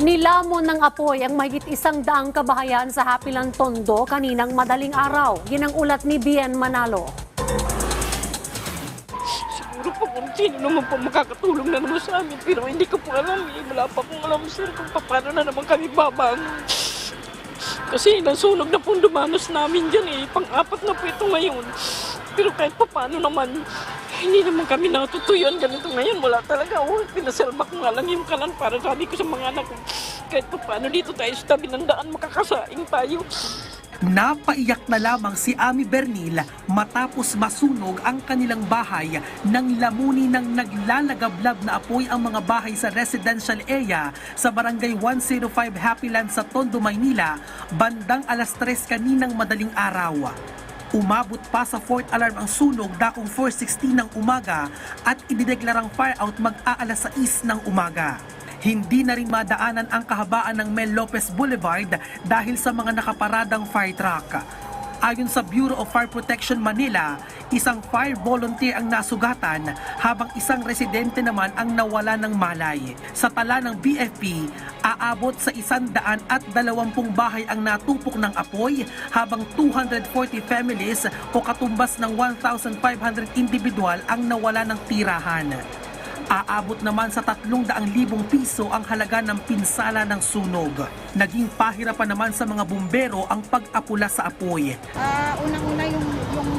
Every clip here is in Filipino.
Nilamon ng apoy ang mahigit isang daang kabahayan sa Hapilan Tondo kaninang madaling araw. Yan ang ulat ni Bien Manalo. Siguro po kung sino naman po makakatulong na naman sa amin. Pero hindi ko po alam eh. Wala pa akong alam sir kung paano na naman kami babangon. Kasi nasunog na po dumanos namin dyan eh. Pang-apat na po ito ngayon. Pero kahit pa paano naman, hindi naman kami natutuyan ganito ngayon. Wala talaga. Oh, pinaselba ko nga lang yung kalan para sabi ko sa mga anak ko. Kahit pa paano dito tayo sa tabi ng daan makakasaing tayo. Napaiyak na lamang si Ami Bernil matapos masunog ang kanilang bahay nang lamuni ng naglalagablab na apoy ang mga bahay sa residential area sa barangay 105 Happyland sa Tondo, Maynila bandang alas 3 kaninang madaling araw. Umabot pa sa fourth alarm ang sunog dakong 4.16 ng umaga at idineklarang fire out mag-aalas 6 ng umaga. Hindi na rin madaanan ang kahabaan ng Mel Lopez Boulevard dahil sa mga nakaparadang fire truck. Ayon sa Bureau of Fire Protection Manila, isang fire volunteer ang nasugatan habang isang residente naman ang nawala ng malay. Sa tala ng BFP, aabot sa isandaan at dalawampung bahay ang natupok ng apoy habang 240 families o katumbas ng 1,500 individual ang nawala ng tirahan. Aabot naman sa 300,000 piso ang halaga ng pinsala ng sunog. Naging pahirapan naman sa mga bumbero ang pag-apula sa apoy. Ah, unang-una yung yung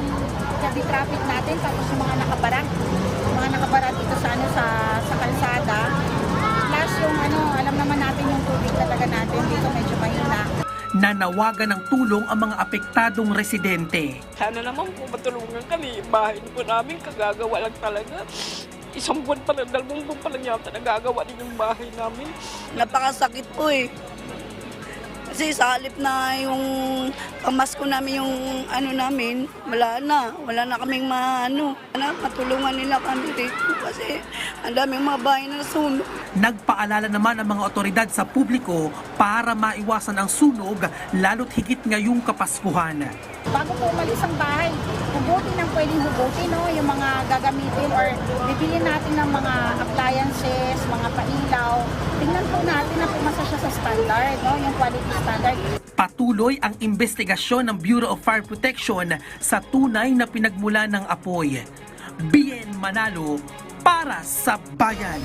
gabi traffic natin tapos yung mga nakabarang yung mga nakabarang dito sa ano sa sa kalsada plus yung ano alam naman natin yung tubig talaga natin dito medyo mahina Nanawagan ng tulong ang mga apektadong residente. Sana naman po matulungan kami. Bahay po namin kagagawa lang talaga. Isang buwan pa lang, dalawang buwan pa lang yata nagagawa din yung bahay namin. napakasakit po eh. Kasi sa halip na yung pamasko namin yung ano namin, wala na. Wala na kaming maano. Na, matulungan nila kami dito kasi ang daming mga bahay na sunog. Nagpaalala naman ang mga otoridad sa publiko para maiwasan ang sunog lalo't higit ngayong Kapaskuhan. bago po umalis ang bahay hugutin ang pwedeng hugutin no yung mga gagamitin or bibili natin ng mga appliances mga pailaw tingnan po natin na pumasa siya sa standard no yung quality standard Patuloy ang investigasyon ng Bureau of Fire Protection sa tunay na pinagmula ng apoy. Bien Manalo para sa bayan.